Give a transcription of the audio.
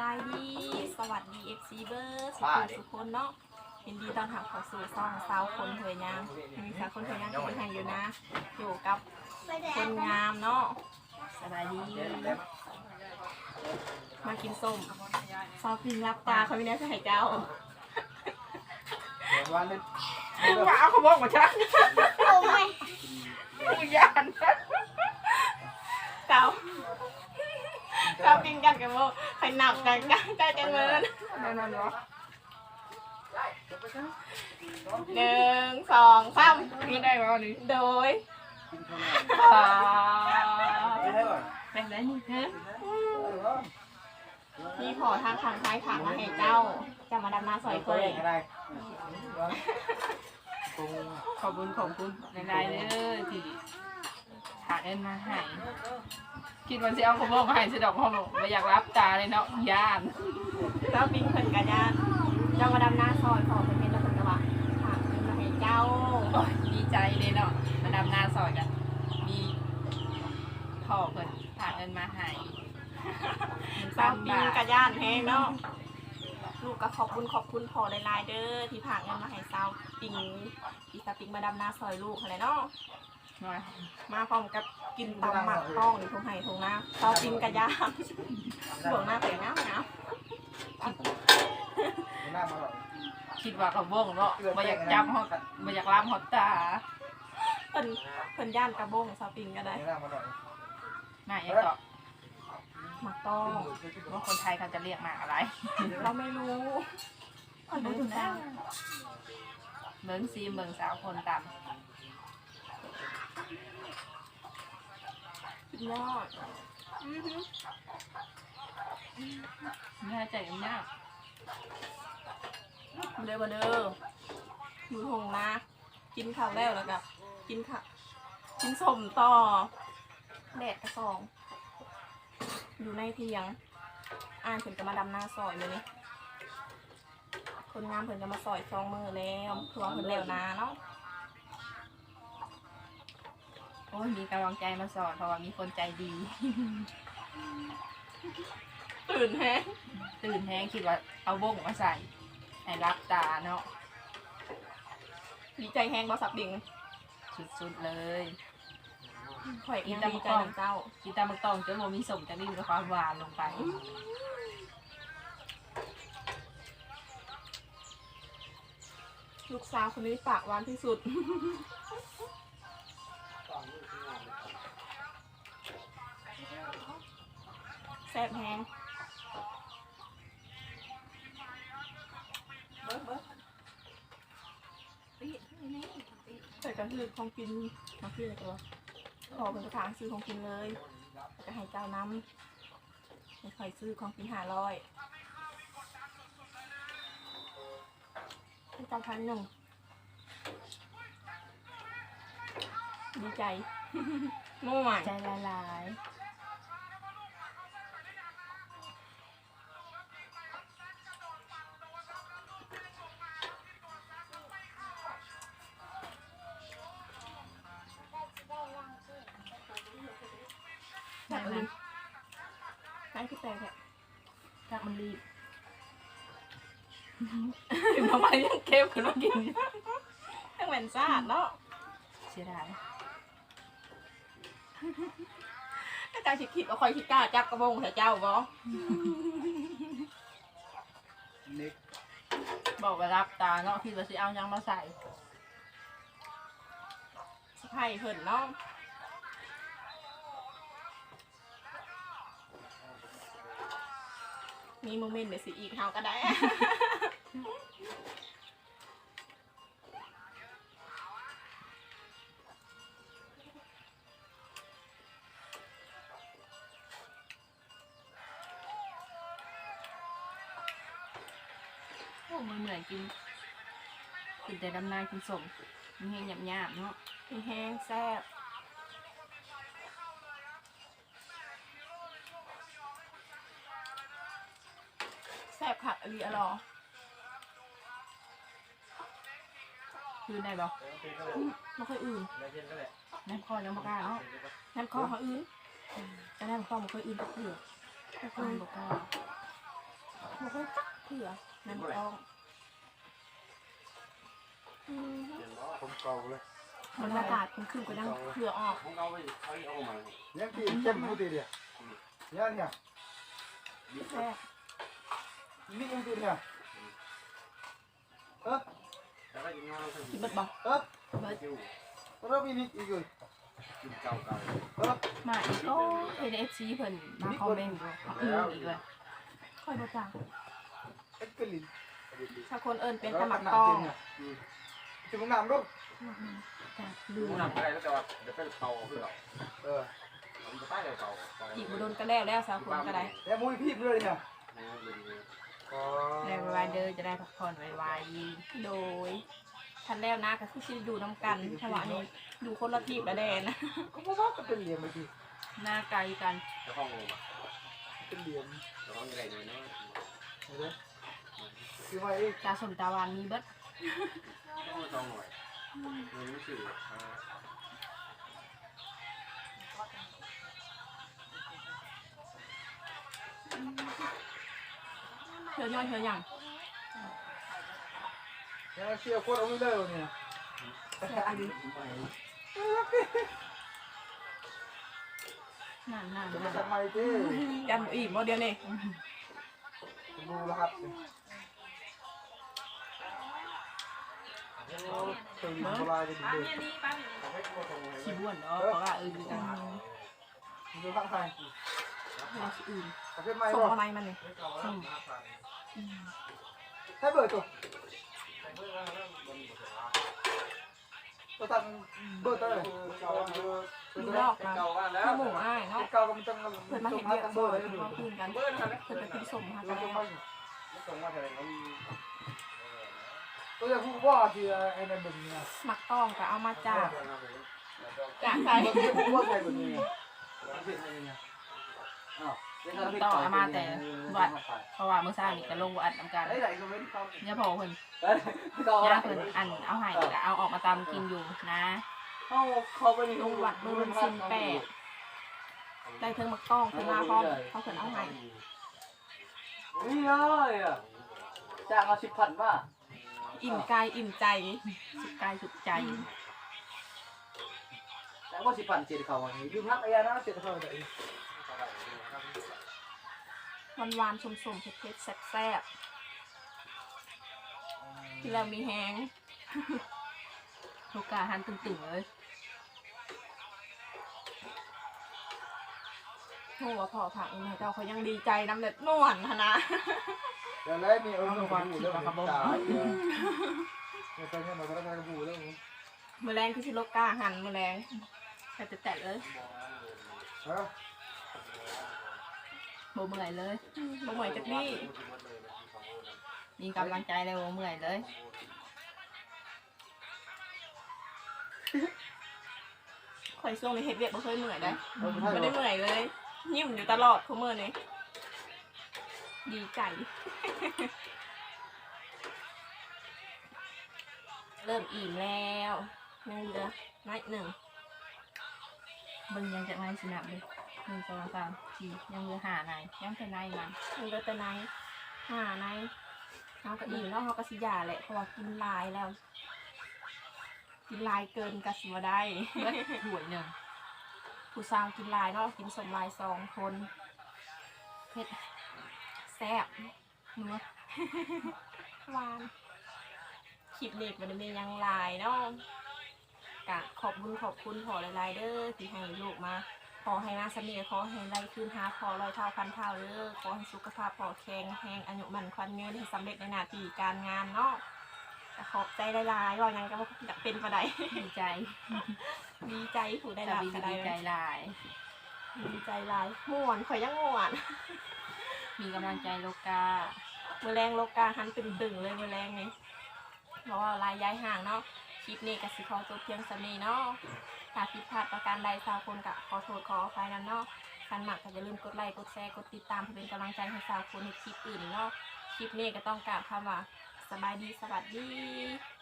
บายดี สวัสดี FC เบอร์สุขุมสุขคนเนาะยินดีต้อนรับเข้าสู่ซองสาวคนเผยยางมีสาวคนเผยยางที่เป็นทางอยู่นะ อยู่กับคนงามเนาะสบายดี มากินส้มซอปิงรับตาเขาไม่แน่ใส่เจ้าวันนี้ว่าเอาเขาบอกมาชักโอ้ยมึงยันเจ้า เจ้ากินกันกันว่าใครหนักกันกันใจเต็มเลยนั่นนั่นวะหนึ่งสองสามไม่ได้ว่านี่โดยกินข้าวอ่าไม่ได้ป่ะเป็นไรนี่ฮะมีพอทางทางซ้ายถามมาให้เจ้า จะมาดำนาซอยเคยอะไรปรุงขอบคุณขอบคุณในไลน์เด้อที่หา เงินมาให้คิดว่าสิเอาขโมยมาให้สิดอกพ่อบอกไม่อยากรับตาเลยเนาะย่านเจ้าปิ้งเพิ่นกันยานเจ้ามาดำนาซอยพอเพิ่นเป็นแล้วเพิ่นก็ว่าถามเงินมาให้เจ้าโอ้ยดีใจเลยเนาะมาดำนาซอยกัน มีพ่อเพิ่นหาเงินมาให้เจ้าปิ้งกันยานแพงเนาะลูกก็ขอบคุณขอบคุณพอหลายๆเด้อที่ผากเงินมาให้เจ้าปิ้งที่สปิ้งมาดำนาซอยลูกอะไรเนาะ มามาพร้อมกับกินตำหมักต้องนี่ทงไห้ทงหน้าเจ้าปิ้งกันยานบวกหน้าไปน้ำน้หน้ามาหรอกคิดว่าเขาบ่งเนาะไม่อยากจับเขาไม่อยากรับเขาตาำเพิ่นเพิ่นย่านกระบงเจ้าปิ้งก็ได้หน้ามาหรอกหน้าอย่างก็หมักต้องว่าคนไทยเขาจะเรียกหมากอะไร เราไม่รู้คนรู้ถึงแล้วเบิ่งซีเบิ่งสาวคนตสุ ยอดอือหือำน่าใจยากมาเด้อมาเด้ออยู่ทงนะกินข้าวแล้วแล้วกับกินข้าวกินสมต่อแดดกระสอง อยู่ในเทียงอ่านเพิ่นก็มาดำหน้าซอยเลยนี่คนงามเพิ่นก็มาซอยสองมือแล้วคือว่าเพิ่นแล้วนาเนาะ โอ้ยมีกำลังใจมาสอนเพราะว่ามีคนใจดี ตื่นแฮะตื่นแห้งคิดว่าเอาบ้งมาใส่ให้รับตาเนาะดีใจแฮงบ่สับดิ่งสุดๆเลยข่อยเองดีใจนำเจ้ากินตามมักตองจนโมมีสมจะมีความหวานลงไปลูกสาวคนนี้ปากหวานที่สุด ซ่บแฮงใส่กระถือของกินมาพี่เลยตัวขอเป็นกระถางซื้อของกินเลยแล้วก็ให้เจ้าน้ำให้คอยซื้อของกินหาร้อยให้เจ้าพันหนึ่งดีใจม่วนใจละลาย แบบนี้นั่นคือแต่แค่จากมันรีบถึงทำไมยังเค็มขึ้นมากินทั้งแหวนซ่าดเนาะเสียดายอาจารย์คิดว่าคอยคิดกล้าจับกระบงใส่เจ้าบ่นิกบอกว่ารับตาเนาะคิดว่าสิเอายังมาใส่สะพายเพิ่นเนาะ มีโมเมนต์เดี๋ยวสิอีกเฮาก็ได้ โอ้มันเหมือนกินกินแต่ดำนากินสมมันให้หยาบๆเนาะ มีแห้งแซ่บ แซ่บค่ะอรีอรอคือได้บ่ไม่ค่อยอื่นน้ำคอยังบ่กล้าเนาะน้ำคอเขาอื่นแต่น้ำคอมันค่อยอื่นก็คือน้ำคอบ่กล้าบ่เคยจักเถื่อนั่นต้องอืมผมเกาเลยบรรยากาศมันขึ้นกว่านั้นเถื่อออกของเราไปเขาเอามายังกินเข้มพูดดีเดียวยังเนี่ยแซ่บ นี่ยังกินเนี่ยเออแต่ก็ยังงานเรากินเบิดบ่เออเบิดคิวเรามีนี่อีกเลยกินเก่าเก่าเออมาอีกโอ้เห็นเอฟซีเพิ่นมาคอมเมนต์อยู่อืออีกเลยค่อยบ่จังเอ็กซ์ลินถ้าคนเอิ้นเป็นตะหมักหนัตองเนี่ยถึงน้ำลูกจ้ะดูลืมหนังอะไรแล้วแต่ว่าเดี๋ยวเป็นเก่าคือเราเออมันจะใต้เก่าอีกบ่โดนก็แล้วแล้วสาวคนก็ได้แล้วมุ้ยพี่เลยเนี่ยอ๋อ ในไวเดอร์จะได้พักผ่อนไวโดยทันแล้วนะก็คือสิอยู่นํกันเพราะว่านี่อยู่คนละทีบละแดนนะ ก็เพราะว่าเป็นเหลี่ยมไปทีๆหน้าไกลกันจะห้องลงมาเป็นเหลี่ยมจะห้องอะไรเนี่ยนะเห็นไหมคือว่าไอ้ตาสมตาวานมีเบิดต้องจองหน่อยมันรู้สึก อย่อยเธอหยังยังเชี่ยวโคตรเอาไม่เลิกเนี่ยเธออันนี้นั่นนั่นจะมานั่นทำไมเจ้ยันอีกบ่เดียวนี่ดูแล้วครับตื่นสบายกันดีเลยขี้บ้วนเนาะเพราะว่าเออคือกันดูข้างใครเราสิอื่นประเภทใหม่ส่งบ่อะไรมันนี่ส้ม ให้เบิร์ตัวตัวตังเบิร์ตัวเลยดูลอกมาเก่าว่าแล้วข้าวหมูอ้ายเนาะเก่าก็มันต้องเพิ่นมาต้เห็อนงเรียกตังเบิอร์เพิ่นมาคืนกันเบิ้ลทันเพิ่นไปกินสมหากันต้องแล้วมาส่งมาแต่เราตัวอย่างผู้ว่าที่ไอ้นั่นเป็นไงมักต้องก็เอามาจากจากใส่ผู้ว่าใครเป็นไง ต่อเอามาแต่วัดเพราะว่าเมื่อเช้านี่ก็ลงวัดนำกันไอ้ไหนก็ไม่เข้าเนี่ยพอเพิ่นต่อย่าเพิ่นอันเอาให้ก็เอาออกมาตามกินอยู่นะเข้าเข้าไปในลงวัดมือวันสินแปดได้เทิงมักต้องเพิ่นมาพร้อมเขาเพิ่นเอาให้นี่เลยอะจ้างเอาสิบพันว่าอิ่มกายอิ่มใจสุดกายสุดใจแต่ว่าสิบพันเจ็ดเขาวันนี้ยืมนักไอ้ยานะเจ็ดเขาแต่ หวานหวานๆสมๆเผ็ดๆแซ่บๆที่เรามีแฮง ลูกกาหันตึงๆเลยโหว่าพ่อผักนี่เจ้าเขายังดีใจน้ำเล็ดนวลนะ แต่แล้วมีเออมาฟังอยู่เรื่องตาเนี่ยตอนนี้เราก็ได้กระบูเรื่องมือแรงคือชิโลกาหันมือแรงแต่จะแตะเลยฮะ บ่เมื่อยเลยบ่เหมือนจักดี้มีกำลังใจเลยบ่เมื่อยเลยข่อยช่วงในเฮ็ดเวียกบ่เคยเหนื่อยได้เราไม่ไม่ได้ได้เหนื่อยเลย ยิ้มอยู่ตลอดคุมื้อนี้ดีใจ เริ่มอิ่มแล้วยังเหลือนิดหนึ่งเบิ่งยังจากในสนามเลย หนึ่งสองสามสี่ยังเหลือหาในยังแต่ในมันมันก็แต่ไหนหาไหนเขาก็อิ่มแล้วเขาก็สิยาแหละเพราะว่ากินหลายแล้ว กินหลายเกินกะสิบ่ได้เบิดถ้วยหนึ่งผู้สาวกินหลายเนาะกินสมหลายสองคนเผ็ดแซ่บนัวหวานคลิปเล็กมันมีหยังหลายเนาะกะขอบคุณขอบคุณพอหลายๆเด้อที่ให้ลูกมา ขอให้มาสำเนียขอให้ไล่คืนหาพอร้อยเท่าพันเท่าเด้อขอให้สุขภาพพอแข็งแรงอายุมันควันเงินให้สำเร็จในหน้าที่การงานเนาะก็ขอบใจหลายๆว่าหยังก็บ่อยากเป็นก็ได้ดีใจ ดีใจผู้ได้แต่รับดีก็ได้ดีใจหลายดีใจหลายม่วนข่อยยังม่วน มีกำลังใจโลกามือแรงโลกาหันตึงตึงๆเลยมือแรงนี่เพราะว่าลายย้ายห่างเนาะคลิปนี้กับสิขอจบเพียงสำนีเนาะ ถ้าผิดพลาดประการใดสาวคนกะขอโทษขออภัยนำเนาะคันหมักก็อย่าลืมกดไลค์กดแชร์กดติดตามเพื่อเป็นกำลังใจให้สาวคนในคลิปอื่นเนาะคลิปนี้ก็ต้องกราบคำว่าสบายดีสวัสดี